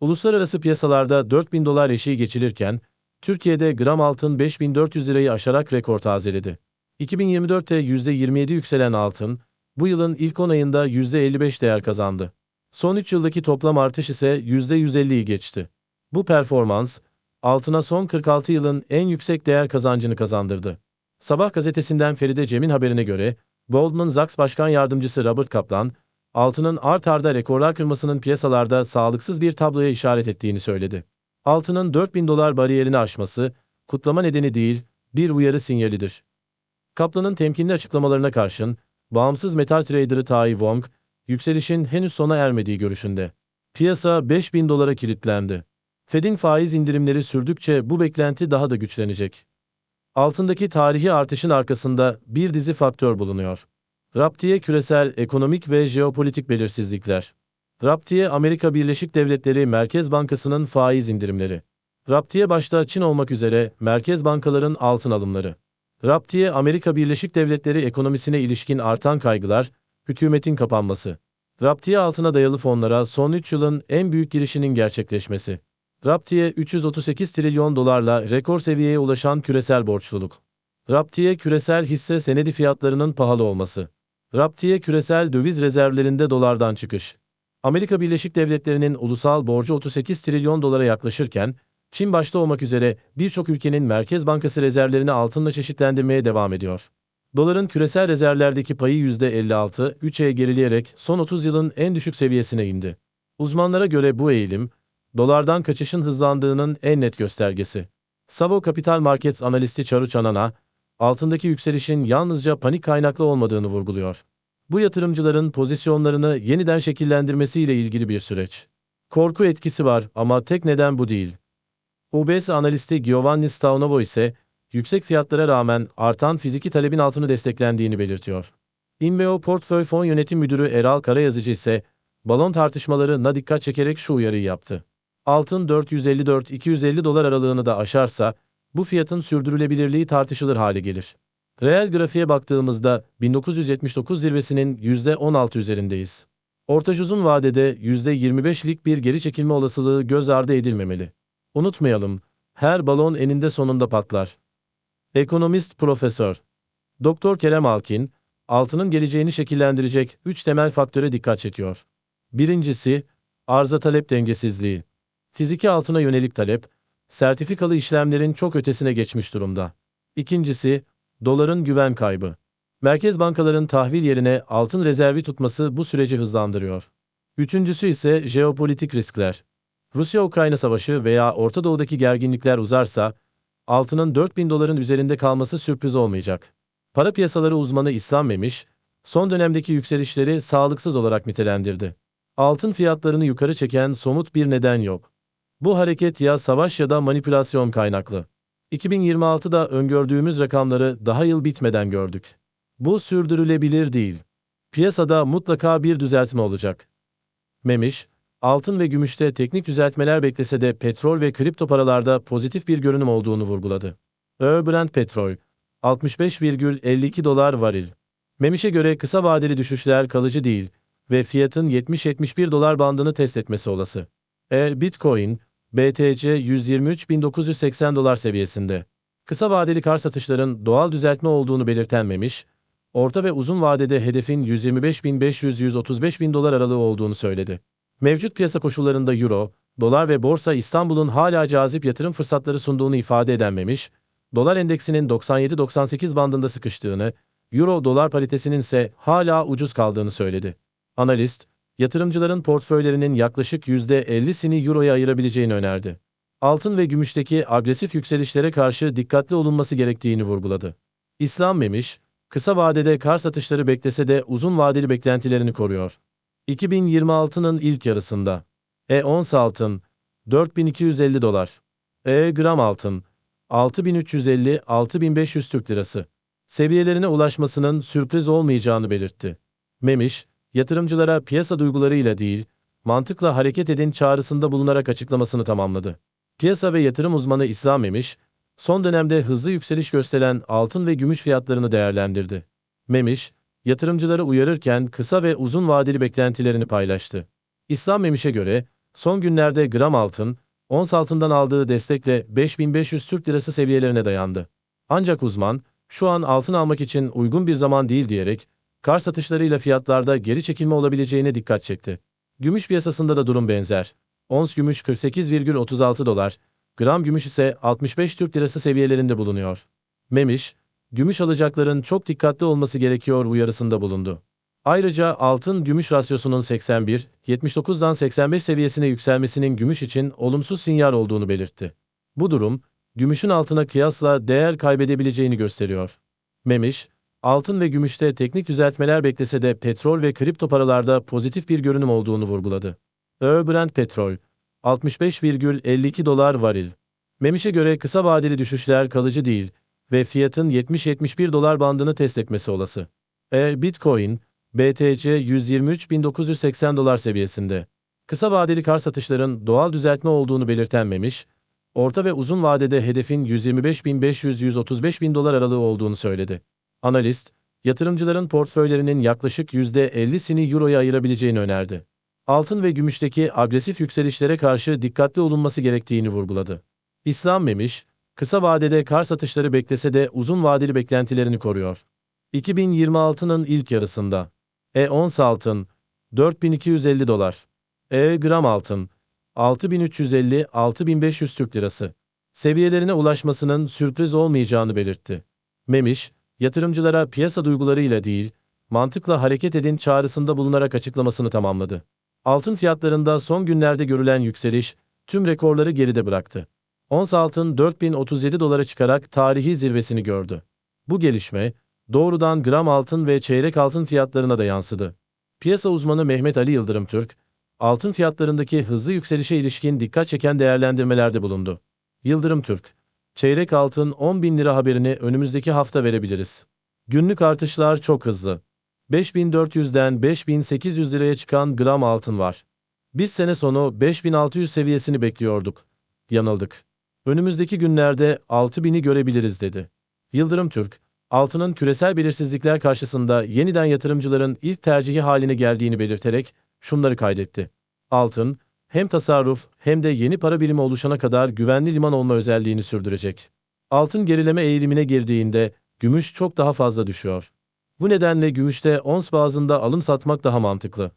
Uluslararası piyasalarda 4000 dolar eşiği geçilirken, Türkiye'de gram altın 5400 lirayı aşarak rekor tazeledi. 2024'te %27 yükselen altın, bu yılın ilk 10 ayında %55 değer kazandı. Son 3 yıldaki toplam artış ise %150'yi geçti. Bu performans, altına son 46 yılın en yüksek değer kazancını kazandırdı. Sabah gazetesinden Feride Cem'in haberine göre, Goldman Sachs Başkan Yardımcısı Robert Kaplan, altının art arda rekorlar kırmasının piyasalarda sağlıksız bir tabloya işaret ettiğini söyledi. Altının 4000 dolar bariyerini aşması, kutlama nedeni değil, bir uyarı sinyalidir. Kaplan'ın temkinli açıklamalarına karşın, bağımsız metal traderı Tai Wong, yükselişin henüz sona ermediği görüşünde. Piyasa 5000 dolara kilitlendi. Fed'in faiz indirimleri sürdükçe bu beklenti daha da güçlenecek. Altındaki tarihi artışın arkasında bir dizi faktör bulunuyor. Raptiye küresel ekonomik ve jeopolitik belirsizlikler. Raptiye Amerika Birleşik Devletleri Merkez Bankası'nın faiz indirimleri. Raptiye başta Çin olmak üzere merkez bankaların altın alımları. Raptiye Amerika Birleşik Devletleri ekonomisine ilişkin artan kaygılar, hükümetin kapanması. Raptiye altına dayalı fonlara son 3 yılın en büyük girişinin gerçekleşmesi. Raptiye 338 trilyon dolarla rekor seviyeye ulaşan küresel borçluluk. Raptiye küresel hisse senedi fiyatlarının pahalı olması. Raptiye küresel döviz rezervlerinde dolardan çıkış. Amerika Birleşik Devletleri'nin ulusal borcu 38 trilyon dolara yaklaşırken, Çin başta olmak üzere birçok ülkenin Merkez Bankası rezervlerini altınla çeşitlendirmeye devam ediyor. Doların küresel rezervlerdeki payı %56, 3'e gerileyerek son 30 yılın en düşük seviyesine indi. Uzmanlara göre bu eğilim, dolardan kaçışın hızlandığının en net göstergesi. Savo Capital Markets analisti Charu Chanana, altındaki yükselişin yalnızca panik kaynaklı olmadığını vurguluyor. Bu yatırımcıların pozisyonlarını yeniden şekillendirmesiyle ilgili bir süreç. Korku etkisi var ama tek neden bu değil. UBS analisti Giovanni Staunovo ise, yüksek fiyatlara rağmen artan fiziki talebin altını desteklendiğini belirtiyor. Inveo Portföy Fon Yönetim Müdürü Eral Karayazıcı ise, balon tartışmalarına dikkat çekerek şu uyarıyı yaptı. Altın 454-250 dolar aralığını da aşarsa, bu fiyatın sürdürülebilirliği tartışılır hale gelir. Reel grafiğe baktığımızda 1979 zirvesinin %16 üzerindeyiz. Ortaç uzun vadede %25'lik bir geri çekilme olasılığı göz ardı edilmemeli. Unutmayalım, her balon eninde sonunda patlar. Ekonomist Profesör Doktor Kerem Alkin, altının geleceğini şekillendirecek 3 temel faktöre dikkat çekiyor. Birincisi, arza talep dengesizliği. Fiziki altına yönelik talep, sertifikalı işlemlerin çok ötesine geçmiş durumda. İkincisi, doların güven kaybı. Merkez bankaların tahvil yerine altın rezervi tutması bu süreci hızlandırıyor. Üçüncüsü ise jeopolitik riskler. Rusya-Ukrayna savaşı veya Orta Doğu'daki gerginlikler uzarsa, altının 4000 doların üzerinde kalması sürpriz olmayacak. Para piyasaları uzmanı İslam Memiş, son dönemdeki yükselişleri sağlıksız olarak nitelendirdi. Altın fiyatlarını yukarı çeken somut bir neden yok. Bu hareket ya savaş ya da manipülasyon kaynaklı. 2026'da öngördüğümüz rakamları daha yıl bitmeden gördük. Bu sürdürülebilir değil. Piyasada mutlaka bir düzeltme olacak. Memiş, altın ve gümüşte teknik düzeltmeler beklese de petrol ve kripto paralarda pozitif bir görünüm olduğunu vurguladı. Ör Brent petrol, 65,52 dolar varil. Memiş'e göre kısa vadeli düşüşler kalıcı değil ve fiyatın 70-71 dolar bandını test etmesi olası. E Bitcoin, BTC 123.980 dolar seviyesinde. Kısa vadeli kar satışların doğal düzeltme olduğunu belirtenmemiş, orta ve uzun vadede hedefin 125.500-135.000 dolar aralığı olduğunu söyledi. Mevcut piyasa koşullarında Euro, dolar ve borsa İstanbul'un hala cazip yatırım fırsatları sunduğunu ifade edenmemiş, dolar endeksinin 97-98 bandında sıkıştığını, Euro dolar paritesinin ise hala ucuz kaldığını söyledi. Analist, yatırımcıların portföylerinin yaklaşık %50'sini Euro'ya ayırabileceğini önerdi. Altın ve gümüşteki agresif yükselişlere karşı dikkatli olunması gerektiğini vurguladı. İslam Memiş, kısa vadede kar satışları beklese de uzun vadeli beklentilerini koruyor. 2026'nın ilk yarısında E ons altın 4250 dolar, E gram altın 6350-6500 Türk lirası seviyelerine ulaşmasının sürpriz olmayacağını belirtti. Memiş, yatırımcılara piyasa duygularıyla değil, mantıkla hareket edin çağrısında bulunarak açıklamasını tamamladı. Piyasa ve yatırım uzmanı İslam Memiş, son dönemde hızlı yükseliş gösteren altın ve gümüş fiyatlarını değerlendirdi. Memiş, yatırımcıları uyarırken kısa ve uzun vadeli beklentilerini paylaştı. İslam Memiş'e göre, Son günlerde gram altın, ons altından aldığı destekle 5500 Türk Lirası seviyelerine dayandı. Ancak uzman, şu an altın almak için uygun bir zaman değil diyerek, kar satışlarıyla fiyatlarda geri çekilme olabileceğine dikkat çekti. Gümüş piyasasında da durum benzer. Ons gümüş 48,36 dolar, gram gümüş ise 65 Türk Lirası seviyelerinde bulunuyor. Memiş, gümüş alacakların çok dikkatli olması gerekiyor uyarısında bulundu. Ayrıca altın gümüş rasyosunun 81, 79'dan 85 seviyesine yükselmesinin gümüş için olumsuz sinyal olduğunu belirtti. Bu durum, gümüşün altına kıyasla değer kaybedebileceğini gösteriyor. Memiş, altın ve gümüşte teknik düzeltmeler beklese de petrol ve kripto paralarda pozitif bir görünüm olduğunu vurguladı. Euro Brent petrol 65,52 dolar varil. Memiş'e göre kısa vadeli düşüşler kalıcı değil ve fiyatın 70-71 dolar bandını test etmesi olası. E Bitcoin, BTC 123.980 dolar seviyesinde. Kısa vadeli kar satışların doğal düzeltme olduğunu belirten Memiş, orta ve uzun vadede hedefin 125.500-135.000 dolar aralığı olduğunu söyledi. Analist, yatırımcıların portföylerinin yaklaşık %50'sini Euro'ya ayırabileceğini önerdi. Altın ve gümüşteki agresif yükselişlere karşı dikkatli olunması gerektiğini vurguladı. İslam Memiş, kısa vadede kar satışları beklese de uzun vadeli beklentilerini koruyor. 2026'nın ilk yarısında E ons altın 4250 dolar. E gram altın 6350-6500 Türk lirası seviyelerine ulaşmasının sürpriz olmayacağını belirtti. Memiş, yatırımcılara piyasa duygularıyla değil, mantıkla hareket edin çağrısında bulunarak açıklamasını tamamladı. Altın fiyatlarında son günlerde görülen yükseliş tüm rekorları geride bıraktı. Ons altın 4037 dolara çıkarak tarihi zirvesini gördü. Bu gelişme doğrudan gram altın ve çeyrek altın fiyatlarına da yansıdı. Piyasa uzmanı Mehmet Ali Yıldırım Türk, altın fiyatlarındaki hızlı yükselişe ilişkin dikkat çeken değerlendirmelerde bulundu. Yıldırım Türk, çeyrek altın 10 bin lira haberini önümüzdeki hafta verebiliriz. Günlük artışlar çok hızlı. 5400'den 5800 liraya çıkan gram altın var. Biz sene sonu 5600 seviyesini bekliyorduk. Yanıldık. Önümüzdeki günlerde 6000'i görebiliriz dedi. Yıldırım Türk, altının küresel belirsizlikler karşısında yeniden yatırımcıların ilk tercihi haline geldiğini belirterek şunları kaydetti. Altın, hem tasarruf hem de yeni para birimi oluşana kadar güvenli liman olma özelliğini sürdürecek. Altın gerileme eğilimine girdiğinde gümüş çok daha fazla düşüyor. Bu nedenle gümüşte ons bazında alım satmak daha mantıklı.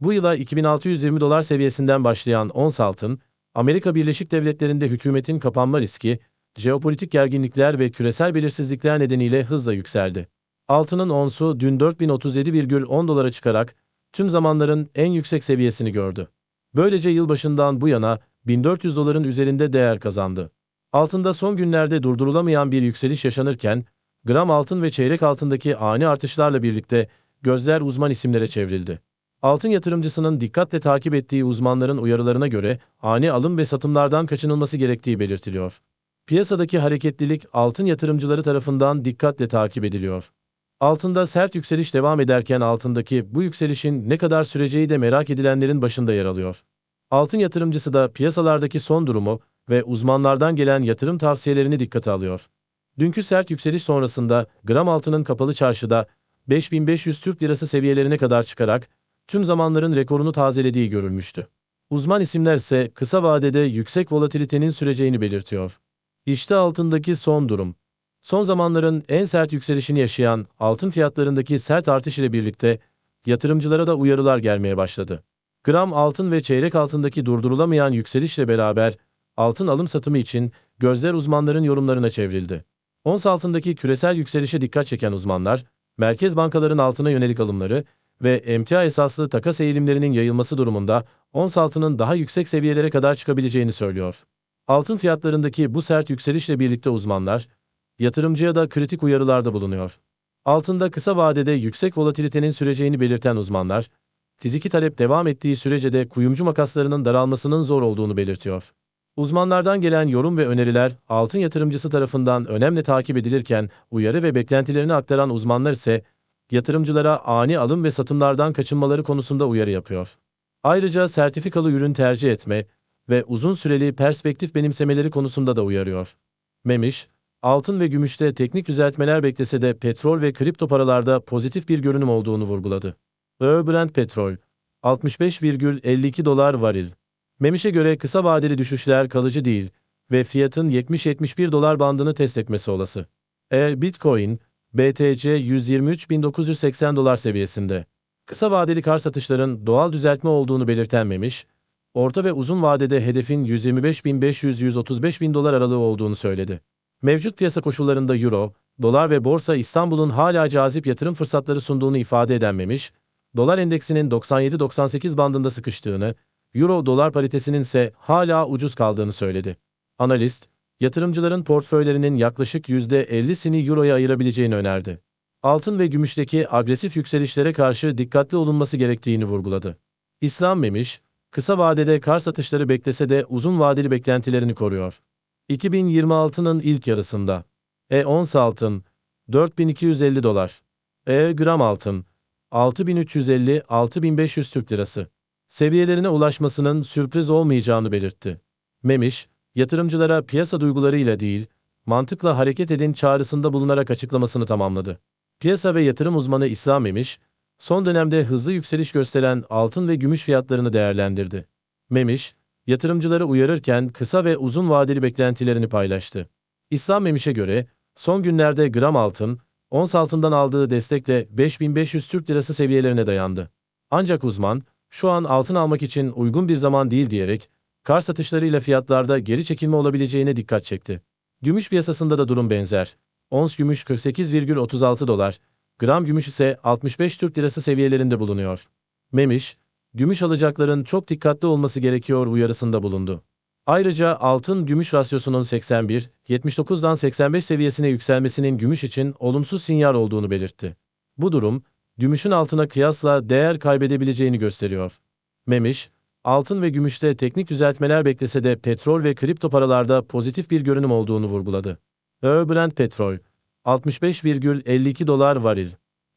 Bu yıla 2620 dolar seviyesinden başlayan ons altın, Amerika Birleşik Devletleri'nde hükümetin kapanma riski, jeopolitik gerginlikler ve küresel belirsizlikler nedeniyle hızla yükseldi. Altının onsu dün 4037,10 dolara çıkarak tüm zamanların en yüksek seviyesini gördü. Böylece yılbaşından bu yana 1400 doların üzerinde değer kazandı. Altında son günlerde durdurulamayan bir yükseliş yaşanırken, gram altın ve çeyrek altındaki ani artışlarla birlikte gözler uzman isimlere çevrildi. Altın yatırımcısının dikkatle takip ettiği uzmanların uyarılarına göre ani alım ve satımlardan kaçınılması gerektiği belirtiliyor. Piyasadaki hareketlilik altın yatırımcıları tarafından dikkatle takip ediliyor. Altında sert yükseliş devam ederken altındaki bu yükselişin ne kadar süreceği de merak edilenlerin başında yer alıyor. Altın yatırımcısı da piyasalardaki son durumu ve uzmanlardan gelen yatırım tavsiyelerini dikkate alıyor. Dünkü sert yükseliş sonrasında gram altının kapalı çarşıda 5500 Türk Lirası seviyelerine kadar çıkarak tüm zamanların rekorunu tazelediği görülmüştü. Uzman isimler ise kısa vadede yüksek volatilitenin süreceğini belirtiyor. İşte altındaki son durum. Son zamanların en sert yükselişini yaşayan altın fiyatlarındaki sert artış ile birlikte yatırımcılara da uyarılar gelmeye başladı. Gram altın ve çeyrek altındaki durdurulamayan yükselişle beraber altın alım satımı için gözler uzmanların yorumlarına çevrildi. Ons altındaki küresel yükselişe dikkat çeken uzmanlar, merkez bankaların altına yönelik alımları ve emtia esaslı takas eğilimlerinin yayılması durumunda ons altının daha yüksek seviyelere kadar çıkabileceğini söylüyor. Altın fiyatlarındaki bu sert yükselişle birlikte uzmanlar, yatırımcıya da kritik uyarılarda bulunuyor. Altında kısa vadede yüksek volatilitenin süreceğini belirten uzmanlar, fiziki talep devam ettiği sürece de kuyumcu makaslarının daralmasının zor olduğunu belirtiyor. Uzmanlardan gelen yorum ve öneriler altın yatırımcısı tarafından önemli takip edilirken uyarı ve beklentilerini aktaran uzmanlar ise yatırımcılara ani alım ve satımlardan kaçınmaları konusunda uyarı yapıyor. Ayrıca sertifikalı ürün tercih etme ve uzun süreli perspektif benimsemeleri konusunda da uyarıyor. Memiş, altın ve gümüşte teknik düzeltmeler beklese de petrol ve kripto paralarda pozitif bir görünüm olduğunu vurguladı. Brent petrol 65,52 dolar varil Memiş'e göre kısa vadeli düşüşler kalıcı değil ve fiyatın 70-71 dolar bandını test etmesi olası. E Bitcoin, BTC 123.980 dolar seviyesinde. Kısa vadeli kar satışların doğal düzeltme olduğunu belirten Memiş, orta ve uzun vadede hedefin 125.500-135.000 dolar aralığı olduğunu söyledi. Mevcut piyasa koşullarında Euro, dolar ve borsa İstanbul'un hala cazip yatırım fırsatları sunduğunu ifade eden Memiş, dolar endeksinin 97-98 bandında sıkıştığını, Euro dolar paritesinin ise hala ucuz kaldığını söyledi. Analist, yatırımcıların portföylerinin yaklaşık %50'sini Euro'ya ayırabileceğini önerdi. Altın ve gümüşteki agresif yükselişlere karşı dikkatli olunması gerektiğini vurguladı. İslam Memiş, kısa vadede kar satışları beklese de uzun vadeli beklentilerini koruyor. 2026'nın ilk yarısında E ons altın 4250 dolar, E gram altın 6350-6500 Türk lirası seviyelerine ulaşmasının sürpriz olmayacağını belirtti. Memiş, yatırımcılara piyasa duygularıyla değil, mantıkla hareket edin çağrısında bulunarak açıklamasını tamamladı. Piyasa ve yatırım uzmanı İslam Memiş, son dönemde hızlı yükseliş gösteren altın ve gümüş fiyatlarını değerlendirdi. Memiş, yatırımcıları uyarırken kısa ve uzun vadeli beklentilerini paylaştı. İslam Memiş'e göre, son günlerde gram altın, ons altından aldığı destekle 5500 Türk lirası seviyelerine dayandı. Ancak uzman, şu an altın almak için uygun bir zaman değil diyerek, kar satışlarıyla fiyatlarda geri çekilme olabileceğine dikkat çekti. Gümüş piyasasında da durum benzer. Ons gümüş 48,36 dolar, gram gümüş ise 65 Türk lirası seviyelerinde bulunuyor. Memiş, gümüş alacakların çok dikkatli olması gerekiyor uyarısında bulundu. Ayrıca altın gümüş rasyosunun 81, 79'dan 85 seviyesine yükselmesinin gümüş için olumsuz sinyal olduğunu belirtti. Bu durum, gümüşün altına kıyasla değer kaybedebileceğini gösteriyor. Memiş, altın ve gümüşte teknik düzeltmeler beklese de petrol ve kripto paralarda pozitif bir görünüm olduğunu vurguladı. Brent petrol 65,52 dolar varil.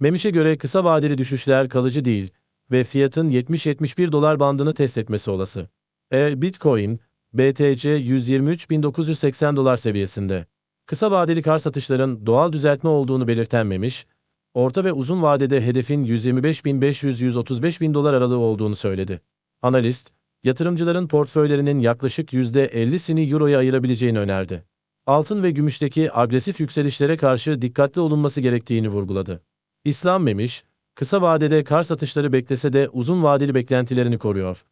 Memiş'e göre kısa vadeli düşüşler kalıcı değil ve fiyatın 70-71 dolar bandını test etmesi olası. E Bitcoin, BTC 123.980 dolar seviyesinde. Kısa vadeli kar satışların doğal düzeltme olduğunu belirten Memiş, orta ve uzun vadede hedefin 125.500-135.000 dolar aralığı olduğunu söyledi. Analist, yatırımcıların portföylerinin yaklaşık %50'sini Euro'ya ayırabileceğini önerdi. Altın ve gümüşteki agresif yükselişlere karşı dikkatli olunması gerektiğini vurguladı. İslam Memiş, kısa vadede kar satışları beklese de uzun vadeli beklentilerini koruyor.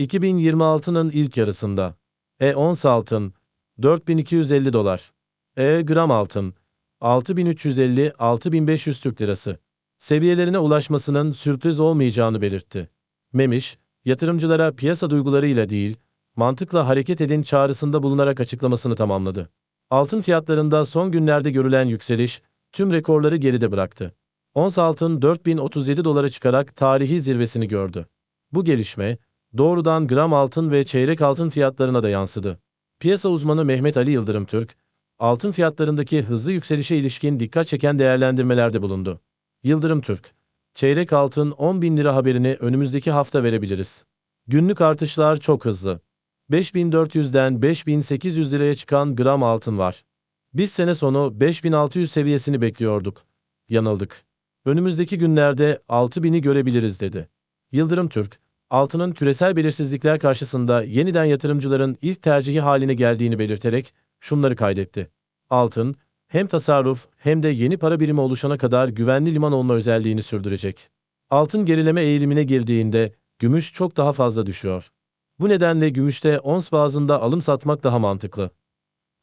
2026'nın ilk yarısında E ons altın 4250 dolar, E gram altın 6350-6500 Türk lirası seviyelerine ulaşmasının sürpriz olmayacağını belirtti. Memiş, yatırımcılara piyasa duygularıyla değil, mantıkla hareket edin çağrısında bulunarak açıklamasını tamamladı. Altın fiyatlarında son günlerde görülen yükseliş, tüm rekorları geride bıraktı. Ons altın 4037 dolara çıkarak tarihi zirvesini gördü. Bu gelişme, doğrudan gram altın ve çeyrek altın fiyatlarına da yansıdı. Piyasa uzmanı Mehmet Ali Yıldırım Türk, altın fiyatlarındaki hızlı yükselişe ilişkin dikkat çeken değerlendirmelerde bulundu. Yıldırım Türk, çeyrek altın 10 bin lira haberini önümüzdeki hafta verebiliriz. Günlük artışlar çok hızlı. 5400'den 5800 liraya çıkan gram altın var. Biz sene sonu 5600 seviyesini bekliyorduk. Yanıldık. Önümüzdeki günlerde 6000'i görebiliriz dedi. Yıldırım Türk, altının küresel belirsizlikler karşısında yeniden yatırımcıların ilk tercihi haline geldiğini belirterek şunları kaydetti. Altın, hem tasarruf hem de yeni para birimi oluşana kadar güvenli liman olma özelliğini sürdürecek. Altın gerileme eğilimine girdiğinde gümüş çok daha fazla düşüyor. Bu nedenle gümüşte ons bazında alım satmak daha mantıklı.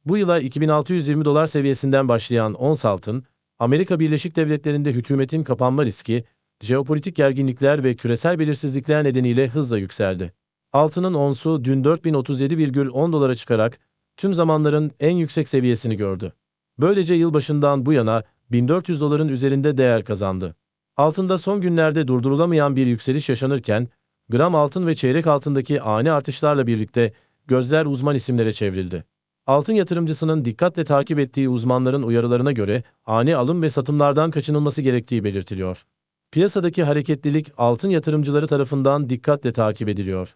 Bu yıla 2620 dolar seviyesinden başlayan ons altın, Amerika Birleşik Devletleri'nde hükümetin kapanma riski, jeopolitik gerginlikler ve küresel belirsizlikler nedeniyle hızla yükseldi. Altının onsu dün 4037,10 dolara çıkarak tüm zamanların en yüksek seviyesini gördü. Böylece yılbaşından bu yana 1400 doların üzerinde değer kazandı. Altında son günlerde durdurulamayan bir yükseliş yaşanırken, gram altın ve çeyrek altındaki ani artışlarla birlikte gözler uzman isimlere çevrildi. Altın yatırımcısının dikkatle takip ettiği uzmanların uyarılarına göre ani alım ve satımlardan kaçınılması gerektiği belirtiliyor. Piyasadaki hareketlilik altın yatırımcıları tarafından dikkatle takip ediliyor.